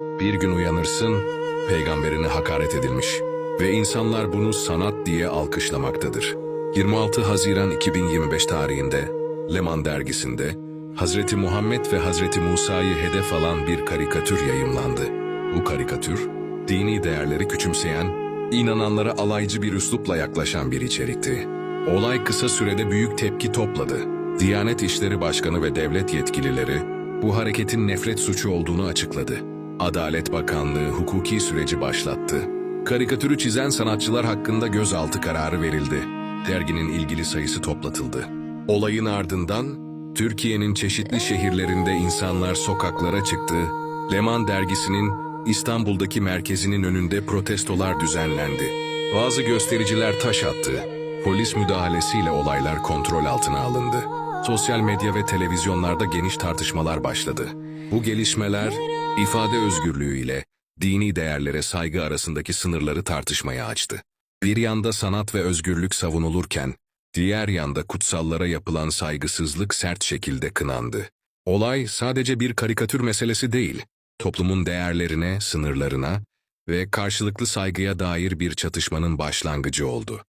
Bir gün uyanırsın, peygamberine hakaret edilmiş ve insanlar bunu sanat diye alkışlamaktadır. 26 Haziran 2025 tarihinde Leman dergisinde Hazreti Muhammed ve Hazreti Musa'yı hedef alan bir karikatür yayımlandı. Bu karikatür, dini değerleri küçümseyen, inananlara alaycı bir üslupla yaklaşan bir içerikti. Olay kısa sürede büyük tepki topladı. Diyanet İşleri Başkanı ve devlet yetkilileri bu hareketin nefret suçu olduğunu açıkladı. Adalet Bakanlığı hukuki süreci başlattı. Karikatürü çizen sanatçılar hakkında gözaltı kararı verildi. Derginin ilgili sayısı toplatıldı. Olayın ardından Türkiye'nin çeşitli şehirlerinde insanlar sokaklara çıktı. Leman dergisinin İstanbul'daki merkezinin önünde protestolar düzenlendi. Bazı göstericiler taş attı. Polis müdahalesiyle olaylar kontrol altına alındı. Sosyal medya ve televizyonlarda geniş tartışmalar başladı. Bu gelişmeler ifade özgürlüğü ile dini değerlere saygı arasındaki sınırları tartışmaya açtı. Bir yanda sanat ve özgürlük savunulurken, diğer yanda kutsallara yapılan saygısızlık sert şekilde kınandı. Olay sadece bir karikatür meselesi değil, toplumun değerlerine, sınırlarına ve karşılıklı saygıya dair bir çatışmanın başlangıcı oldu.